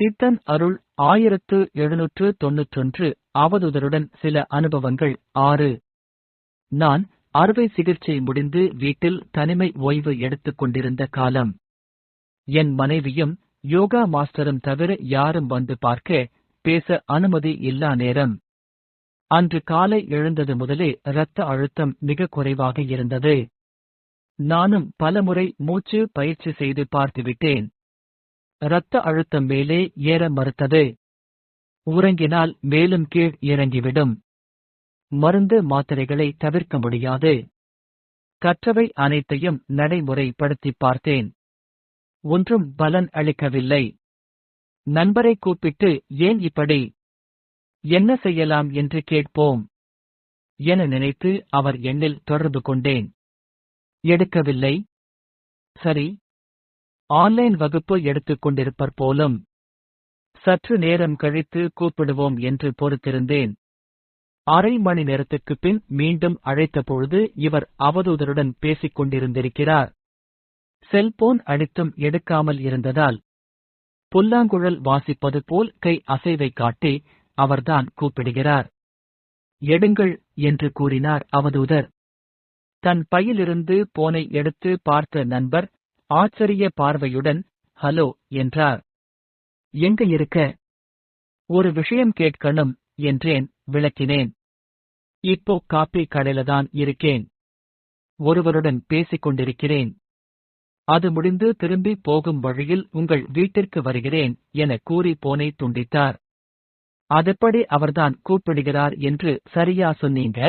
சித்தன் அருள் ஆயிரத்து எழுநூற்று தொன்னூற்றொன்று அவதுதருடன் சில அனுபவங்கள். ஆறு. நான் அறுவை சிகிச்சை முடிந்து வீட்டில் தனிமை ஓய்வு எடுத்துக் கொண்டிருந்த காலம். என் மனைவியும் யோகா மாஸ்டரும் தவிர யாரும் வந்து பார்க்க பேச அனுமதி இல்லா நேரம். அன்று காலை எழுந்தது முதலே இரத்த அழுத்தம் மிக குறைவாக இருந்தது. நானும் பலமுறை மூச்சு பயிற்சி செய்து பார்த்துவிட்டேன். இரத்த அழுத்தம் மேலே ஏற மறுத்தது. உறங்கினால் மேலும் கீழ் இறங்கிவிடும். மருந்து மாத்திரைகளை தவிர்க்க முடியாது. கற்றவை அனைத்தையும் நடைமுறைப்படுத்தி பார்த்தேன். ஒன்றும் பலன் அளிக்கவில்லை. நண்பரை கூப்பிட்டு ஏன் இப்படி? என்ன செய்யலாம்? என்று கேட்போம். என நினைத்து அவர் எண்ணில் தொடர்பு கொண்டேன். எடுக்கவில்லை. சரி. ஆன்லைன் வகுப்பு எடுத்துக் கொண்டிருப்பர் போலும். சற்று நேரம் கழித்து கூப்பிடுவோம் என்று பொறுத்திருந்தேன். அரை மணி நேரத்துக்கு பின் மீண்டும் அழைத்த பொழுது இவர் அவதூதருடன் பேசிக் கொண்டிருந்திருக்கிறார். செல்போன் அடித்தும் எடுக்காமல் இருந்ததால் புல்லாங்குழல் வாசிப்பது போல் கை அசைவை காட்டி அவர்தான் கூப்பிடுகிறார். எடுங்கள் என்று கூறினார் அவதூதர். தன் பையிலிருந்து போனை எடுத்து பார்த்த நண்பர் ஆச்சரிய பார்வையுடன் ஹலோ என்றார். எங்க இருக்க? ஒரு விஷயம் கேட்கணும் என்றேன் விளக்கினேன். இப்போ காப்பி கடையில தான் இருக்கேன். ஒருவருடன் பேசிக் கொண்டிருக்கிறேன். அது முடிந்து திரும்பி போகும் வழியில் உங்கள் வீட்டிற்கு வருகிறேன் என கூறி போனை துண்டித்தார். அதெப்படி அவர்தான் கூப்பிடுகிறார் என்று சரியா சொன்னீங்க?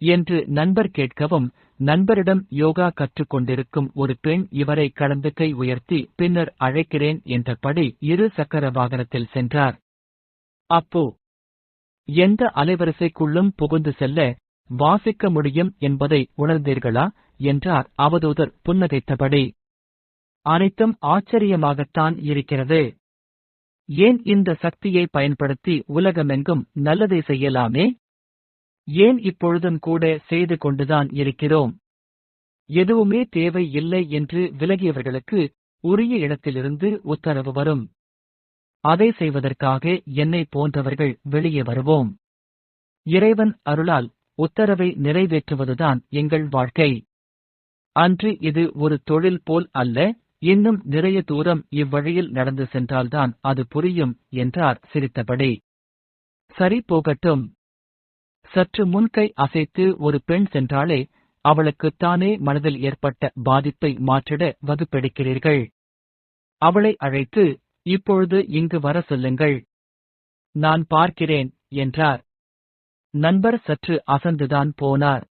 என்று நண்பர் கேட்கவும் நண்பரிடம் யோகா கற்றுக் கொண்டிருக்கும் ஒரு பெண் இவரை கடந்து கை உயர்த்தி பின்னர் அழைக்கிறேன் என்றபடி இரு சக்கர வாகனத்தில் சென்றார். அப்போ எந்த அலைவரிசைக்குள்ளும் புகுந்து செல்ல வாசிக்க முடியும் என்பதை உணர்ந்தீர்களா? என்றார் அவதூதர் புன்னகைத்தபடி. அனைத்தும் ஆச்சரியமாகத்தான் இருக்கிறது. ஏன் இந்த சக்தியை பயன்படுத்தி உலகமெங்கும் நல்லதை செய்யலாமே? ஏன் இப்பொழுதும் கூட செய்து கொண்டுதான் இருக்கிறோம்? எதுவுமே தேவை இல்லை என்று விலகியவர்களுக்கு உரிய இடத்திலிருந்து உத்தரவு வரும். அதை செய்வதற்காக என்னை போன்றவர்கள் வெளியே வருவோம். இறைவன் அருளால் உத்தரவை நிறைவேற்றுவதுதான் எங்கள் வாழ்க்கை. அன்று இது ஒரு தொழில் போல் அல்ல இன்னும் நிறைய தூரம் இவ்வழியில் நடந்து சென்றால்தான் அது புரியும் என்றார் சிரித்தபடி. சரி போகட்டும். சற்று முன்கை அசைத்து ஒரு பெண் சென்றாலே அவளுக்குத்தானே மனதில் ஏற்பட்ட பாதிப்பை மாற்றிட வகுப்பெடுக்கிறீர்கள். அவளை அழைத்து இப்பொழுது இங்கு வர சொல்லுங்கள். நான் பார்க்கிறேன் என்றார். நண்பர் சற்று அசந்துதான் போனார்.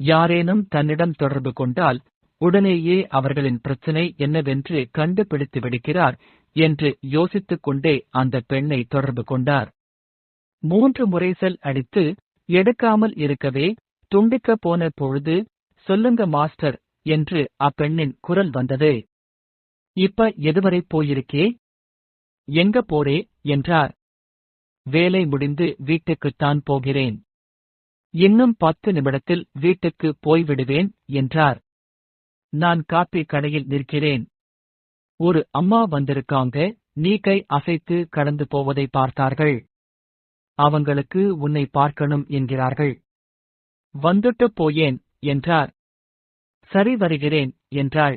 யாரேனும் தன்னிடம் தொடர்பு கொண்டால் உடனேயே அவர்களின் பிரச்சனை என்னவென்று கண்டுபிடித்து விடுகிறார் என்று யோசித்துக் கொண்டே அந்த பெண்ணை தொடர்பு கொண்டார். மூன்று முறைசல் அடித்து எடுக்காமல் இருக்கவே துண்டிக்க போன பொழுது சொல்லுங்க மாஸ்டர் என்று அப்பெண்ணின் குரல் வந்தது. இப்ப எதுவரை போயிருக்கே? எங்க போறே? என்றார். வேலை முடிந்து வீட்டுக்குத்தான் போகிறேன். இன்னும் பத்து நிமிடத்தில் வீட்டுக்கு போய்விடுவேன் என்றார். நான் காப்பி கடையில் நிற்கிறேன். ஒரு அம்மா வந்திருக்காங்க. நீ கை அசைத்து கடந்து போவதை பார்த்தார்கள். அவங்களுக்கு உன்னை பார்க்கணும் என்கிறார்கள். வந்துட்டு போயேன் என்றார். சரி வருகிறேன் என்றாள்.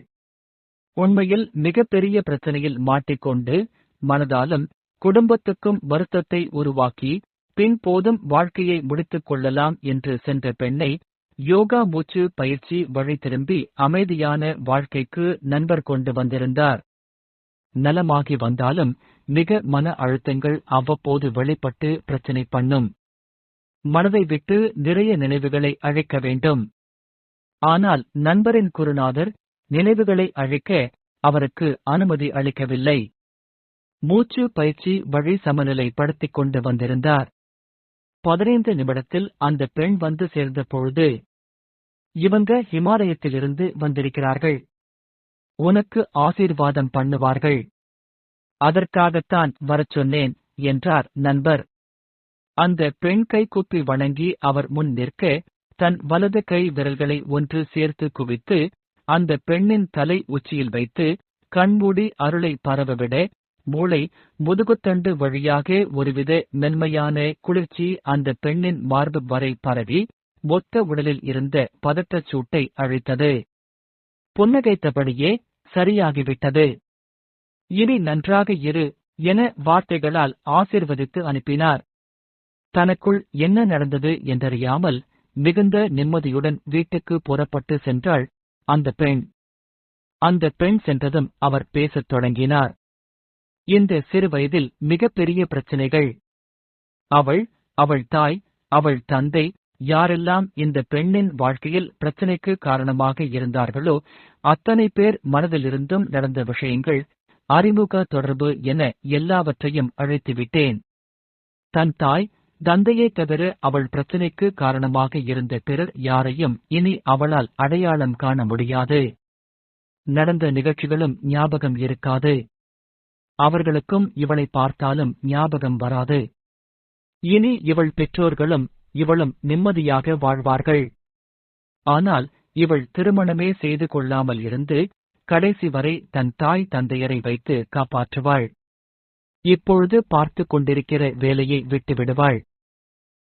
உண்மையில் மிகப்பெரிய பிரச்சனையில் மாட்டிக்கொண்டு மனதாலும் குடும்பத்துக்கும் வருத்தத்தை உருவாக்கி பின் போதும் வாழ்க்கையை முடித்துக் கொள்ளலாம் என்று சென்ற பெண்ணை யோகா மூச்சு பயிற்சி வழி திரும்பி அமைதியான வாழ்க்கைக்கு நண்பர் கொண்டு வந்திருந்தார். நலமாகி வந்தாலும் மிக மன அழுத்தங்கள் அவ்வப்போது வெளிப்பட்டு பிரச்சனை பண்ணும். மனதை விட்டு நிறைய நினைவுகளை அழைக்க வேண்டும். ஆனால் நண்பரின் குருநாதர் நினைவுகளை அழைக்க அவருக்கு அனுமதி அளிக்கவில்லை. மூச்சு பயிற்சி வழி சமநிலைப்படுத்திக் கொண்டு வந்திருந்தார். பதினைந்து நிமிடத்தில் அந்த பெண் வந்து சேர்ந்த பொழுது இவங்க ஹிமாலயத்திலிருந்து வந்திருக்கிறார்கள். உனக்கு ஆசீர்வாதம் பண்ணுவார்கள். அதற்காகத்தான் வரச் சொன்னேன் என்றார் நண்பர். அந்த பெண் கை வணங்கி அவர் முன் நிற்க தன் வலது கை விரல்களை ஒன்று சேர்த்து குவித்து அந்த பெண்ணின் தலை உச்சியில் வைத்து கண்மூடி அருளை பரவவிட மூளை முதுகுத்தண்டு வழியாக ஒருவித மென்மையான குளிர்ச்சி அந்த பெண்ணின் மார்பு வரை பரவி மொத்த உடலில் இருந்த பதட்டச் சூட்டை அழித்தது. புன்னகைத்தபடியே சரியாகிவிட்டது. இனி நன்றாக இரு என வார்த்தைகளால் ஆசிர்வதித்து அனுப்பினார். தனக்குள் என்ன நடந்தது என்றறியாமல் மிகுந்த நிம்மதியுடன் வீட்டுக்கு புறப்பட்டு சென்றாள் அந்த பெண். அந்த பெண் சென்றதும் அவர் பேசத் தொடங்கினார். இந்த சிறு வயதில் மிகப்பெரிய பிரச்சனைகள். அவள் அவள் தாய் அவள் தந்தை யாரெல்லாம் இந்த பெண்ணின் வாழ்க்கையில் பிரச்சனைக்கு காரணமாக இருந்தார்களோ அத்தனை பேர் மனதிலிருந்தும் நடந்த விஷயங்கள் அறிமுக தொடர்பு என எல்லாவற்றையும் அழைத்துவிட்டேன். தன் தாய் தந்தையை தவிர அவள் பிரச்சனைக்கு காரணமாக இருந்த பிறர் யாரையும் இனி அவளால் அடையாளம் காண முடியாது. நடந்த நிகழ்ச்சிகளும் ஞாபகம் இருக்காது. அவர்களுக்கும் இவளை பார்த்தாலும் ஞாபகம் வராது. இனி இவள் பெற்றோர்களும் இவளும் நிம்மதியாக வாழ்வார்கள். ஆனால் இவள் திருமணமே செய்து கொள்ளாமல் இருந்து கடைசி வரை தன் தாய் தந்தையரை வைத்து காப்பாற்றுவாள். இப்பொழுது பார்த்து கொண்டிருக்கிற வேலையை விட்டுவிடுவாள்.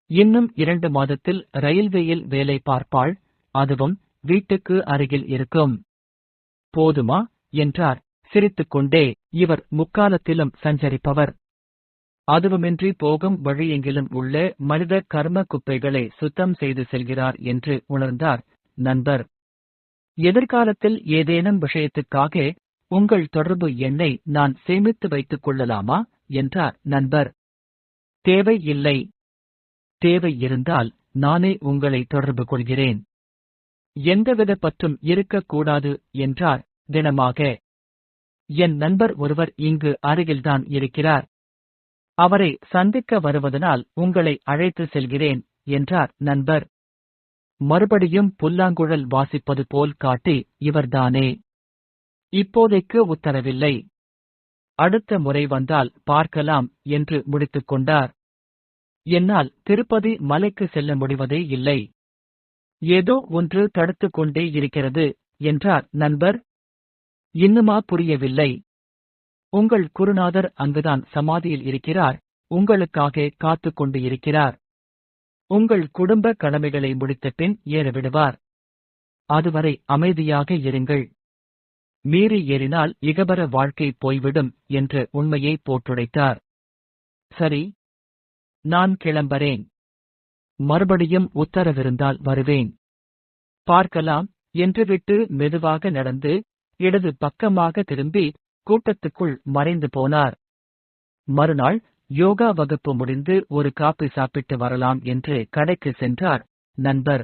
இன்னும் இரண்டு மாதத்தில் ரயில்வேயில் வேலை பார்ப்பாள். அதுவும் வீட்டுக்கு அருகில் இருக்கும். போதுமா? என்றார். சிரித்துக்கொண்டே இவர் முக்காலத்திலும் சஞ்சரிப்பவர். அதுவுமின்றி போகும் வழியெங்கிலும் உள்ள மனித கர்ம குப்பைகளை சுத்தம் செய்து செல்கிறார் என்று உணர்ந்தார் நண்பர். எதிர்காலத்தில் ஏதேனும் விஷயத்துக்காக உங்கள் தொடர்பு எண்ணை நான் சேமித்து வைத்துக் கொள்ளலாமா? என்றார் நண்பர். தேவை இல்லை. தேவை இருந்தால் நானே உங்களை தொடர்பு கொள்கிறேன். எந்தவித பற்றும் இருக்கக்கூடாது என்றார் தினமாக. என் நண்பர் ஒருவர் இங்கு அருகில்தான் இருக்கிறார். அவரை சந்திக்க வருவதனால் உங்களை அழைத்து செல்கிறேன் என்றார் நண்பர். மறுபடியும் புல்லாங்குழல் வாசிப்பது போல் காட்டி இவர்தானே. இப்போதைக்கு உத்தரவில்லை. அடுத்த முறை வந்தால் பார்க்கலாம் என்று முடித்துக் கொண்டார். என்னால் திருப்பதி மலைக்கு செல்ல முடிவதே இல்லை. ஏதோ ஒன்று தடுத்துக் கொண்டே இருக்கிறது என்றார் நண்பர். இன்னுமா புரியவில்லை. உங்கள் குருநாதர் அங்குதான் சமாதியில் இருக்கிறார். உங்களுக்காக காத்துக் கொண்டு இருக்கிறார். உங்கள் குடும்ப கடமைகளை முடித்த பின் ஏறவிடுவார். அதுவரை அமைதியாக இருங்கள். மீறி ஏறினால் இகபர வாழ்க்கை போய்விடும் என்ற உண்மையை போட்டுடைத்தார் சரி நான் கிளம்பறேன். மறுபடியும் உத்தரவிருந்தால் வருவேன். பார்க்கலாம் என்று விட்டு மெதுவாக நடந்து இடது பக்கமாக திரும்பி கூட்டத்துக்குள் மறைந்து போனார். மறுநாள் யோகா வகுப்பு முடிந்து ஒரு காப்பி சாப்பிட்டு வரலாம் என்று கடைக்கு சென்றார். நண்பர்.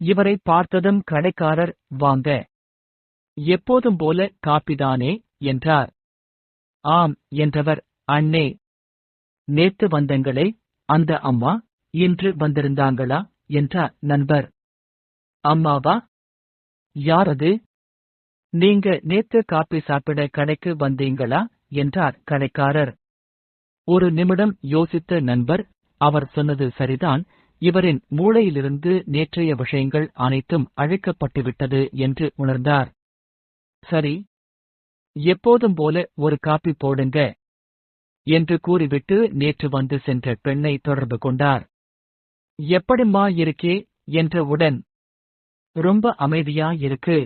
இவரை பார்த்ததும் கடைக்காரர் வாங்க. எப்போதும் போல காப்பிதானே என்றார். ஆம் என்றவர். அண்ணே. நேத்து வந்தங்களே? அந்த அம்மா. இன்று வந்திருந்தாங்களா? என்றார் நண்பர். அம்மாவா? யாரது? நீங்க நேத்து காப்பி சாப்பிட கடைக்கு வந்தீங்களா? என்றார் கடைக்காரர். ஒரு நிமிடம் யோசித்த நண்பர் அவர் சொன்னது சரிதான் இவரின் மூளையிலிருந்து நேற்றைய விஷயங்கள் அனைத்தும் அழைக்கப்பட்டுவிட்டது என்று உணர்ந்தார். சரி எப்போதும் போல ஒரு காப்பி போடுங்க என்று கூறிவிட்டு நேற்று வந்து சென்ற பெண்ணை தொடர்பு கொண்டார். எப்படிம்மா இருக்கே? என்றவுடன் ரொம்ப அமைதியா இருக்கு.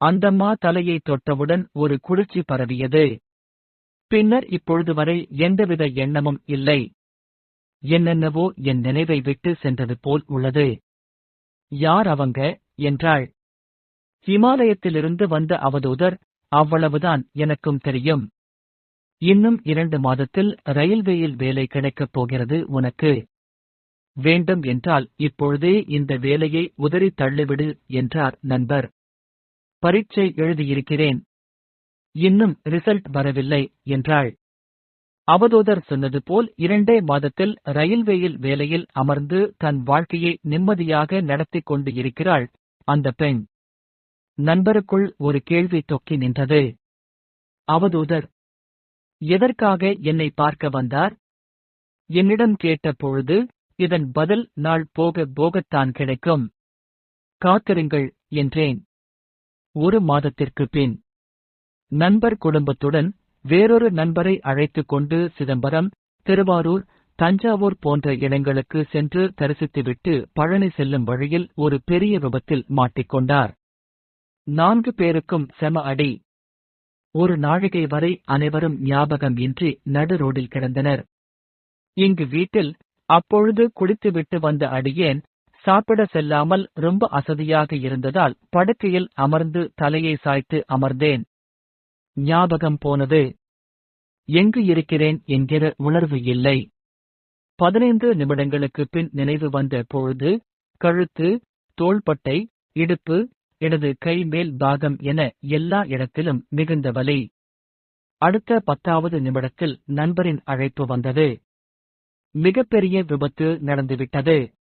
அந்தம்மா தலையை தொட்டவுடன் ஒரு குளிர்ச்சி பரவியது. பின்னர் இப்பொழுது வரை எந்தவித எண்ணமும் இல்லை. என்னென்னவோ என் நினைவை விட்டு சென்றது போல் உள்ளது. யார் அவங்க? என்றாள். ஹிமாலயத்திலிருந்து வந்த அவதூதர் அவ்வளவுதான் எனக்கும் தெரியும். இன்னும் இரண்டு மாதத்தில் ரயில்வேயில் வேலை கிடைக்கப் போகிறது உனக்கு. வேண்டும் என்றால் இப்பொழுதே இந்த வேலையை உதறி தள்ளிவிடு என்றார் நண்பர். பரீட்சை எழுதியிருக்கிறேன். இன்னும் ரிசல்ட் வரவில்லை என்றாள். அவதூதர் சொன்னது போல் இரண்டே மாதத்தில் ரயில்வேயில் வேலையில் அமர்ந்து தன் வாழ்க்கையை நிம்மதியாக நடத்திக் கொண்டு இருக்கிறாள் அந்த பெண். நண்பருக்குள் ஒரு கேள்வி தொக்கி நின்றது. அவதூதர் எதற்காக என்னை பார்க்க வந்தார்? என்னிடம் கேட்ட பொழுது இதன் பதில் நாள் போக போகத்தான் கிடைக்கும். காத்திருங்கள் என்றேன். ஒரு மாதத்திற்கு பின் நண்பர் குடும்பத்துடன் வேறொரு நண்பரை அழைத்துக் கொண்டு சிதம்பரம் திருவாரூர் தஞ்சாவூர் போன்ற இடங்களுக்கு சென்று தரிசித்துவிட்டு பழனி செல்லும் வழியில் ஒரு பெரிய விபத்தில் மாட்டிக்கொண்டார் நான்கு பேருக்கும் செம அடி. ஒரு நாழிகை வரை அனைவரும் ஞாபகம் இன்றி நடு ரோடில் கிடந்தனர். இங்கு வீட்டில் அப்பொழுது குடித்துவிட்டு வந்த அடியேன் சாப்பிட செல்லாமல் ரொம்ப அசதியாக இருந்ததால் படுக்கையில் அமர்ந்து தலையை சாய்த்து அமர்ந்தேன். ஞாபகம் போனது. எங்கு இருக்கிறேன்? என்கிற உணர்வு இல்லை. பதினைந்து நிமிடங்களுக்கு பின் நினைவு வந்த பொழுது கழுத்து தோள்பட்டை இடுப்பு இடது கை மேல் பாகம் என எல்லா இடத்திலும் மிகுந்த வலி. அடுத்த பத்தாவது நிமிடத்தில் நண்பரின் அழைப்பு வந்தது. மிகப்பெரிய விபத்து நடந்துவிட்டது.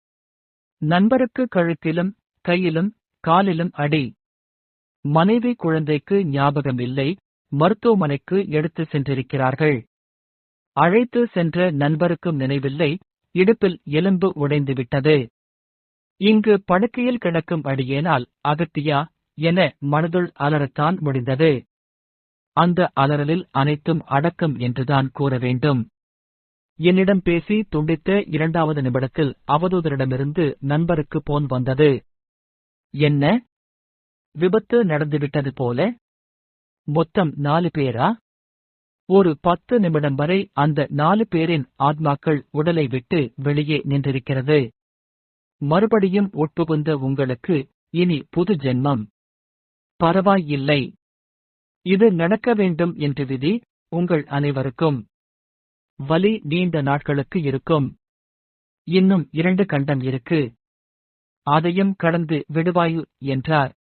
நண்பருக்கு கழுத்திலும் கையிலும் காலிலும் அடி. மனைவி குழந்தைக்கு ஞாபகம் இல்லை மருத்துவமனைக்கு எடுத்து சென்றிருக்கிறார்கள். அழைத்து சென்ற நண்பருக்கும் நினைவில்லை இடுப்பில் எலும்பு உடைந்துவிட்டது. இங்கு படுக்கையில் கிடக்கும் அடியேனால் அகத்தியா என மனதுள் அலறத்தான் முடிந்தது. அந்த அலறலில் அனைத்தும் அடக்கம் என்றுதான் கூற வேண்டும். என்னிடம் பேசி துண்டித்த இரண்டாவது நிமிடத்தில் அவதூதரிடமிருந்து நண்பருக்கு போன் வந்தது. என்ன? விபத்து நடந்துவிட்டது போல? மொத்தம் நாலு பேரா? ஒரு பத்து நிமிடம் வரை அந்த நாலு பேரின் ஆத்மாக்கள் உடலை விட்டு வெளியே நின்றிருக்கிறது. மறுபடியும் உட்புகுந்த உங்களுக்கு இனி புது ஜென்மம். பரவாயில்லை. இது நடக்க வேண்டும் என்று விதி உங்கள் அனைவருக்கும். வலி நீண்ட நாட்களுக்கு இருக்கும். இன்னும் இரண்டு கண்டம் இருக்கு. அதையும் கடந்து விடுவாயு என்றார்.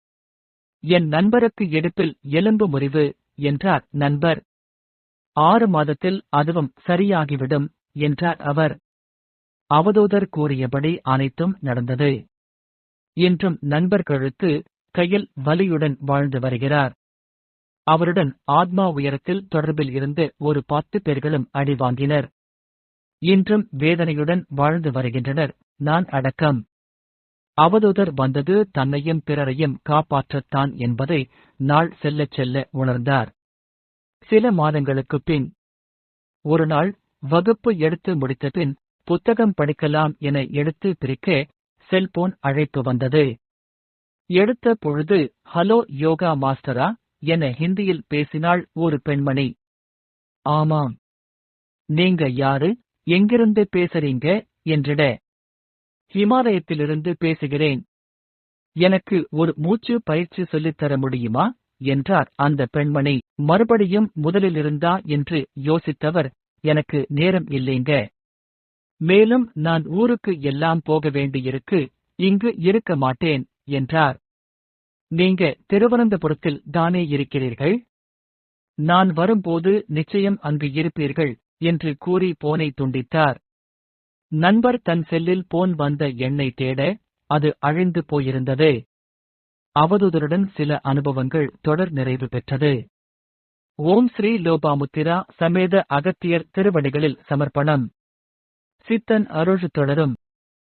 என் நண்பருக்கு இடுப்பில் எலும்பு முறிவு என்றார் நண்பர். ஆறு மாதத்தில் அதுவும் சரியாகிவிடும் என்றார் அவர். அவதூதர் கூறியபடி அனைத்தும் நடந்தது. இன்றும் நண்பர் கழுத்து கையில் வலியுடன் வாழ்ந்து வருகிறார். அவருடன் ஆத்மா உயரத்தில் தொடர்பில் இருந்து ஒரு பத்து பேர்களும் அடி வாங்கினர். இன்றும் வேதனையுடன் வாழ்ந்து வருகின்றனர். நான் அடக்கம். அவதூதர் வந்தது தன்னையும் பிறரையும் காப்பாற்றத்தான் என்பதை நாள் செல்லச் செல்ல உணர்ந்தார். சில மாதங்களுக்குப் பின் ஒரு நாள் வகுப்பு எடுத்து முடித்த பின் புத்தகம் படிக்கலாம் என எடுத்து பிரிக்க செல்போன் அழைப்பு வந்தது. எடுத்த பொழுது ஹலோ யோகா மாஸ்டரா என ஹிந்தியில் பேசினாள் ஒரு பெண்மணி. ஆமாம். நீங்க யாரு? எங்கிருந்து பேசுறீங்க? என்றிட. ஹிமாலயத்திலிருந்து பேசுகிறேன். எனக்கு ஒரு மூச்சு பயிற்சி சொல்லித்தர முடியுமா? என்றார் அந்த பெண்மணி. மறுபடியும் முதலிலிருந்தா என்று யோசித்தவர். எனக்கு நேரம் இல்லைங்க. மேலும் நான் ஊருக்கு எல்லாம் போக வேண்டியிருக்கு. இங்கு இருக்க மாட்டேன் என்றார். நீங்க திருவனந்தபுரத்தில் தானே இருக்கிறீர்கள்? நான் வரும்போது நிச்சயம் அங்கு இருப்பீர்கள் என்று கூறி போனை துண்டித்தார். நண்பர் தன் செல்லில் போன் வந்த எண்ணை தேட அது அழிந்து போயிருந்தது. அவதூதருடன் சில அனுபவங்கள் தொடர் நிறைவு பெற்றது. ஓம் ஸ்ரீ லோபாமுத்திரா சமேத அகத்தியர் திருவடிகளில் சமர்ப்பணம். சித்தன் அருள் தொடரும்.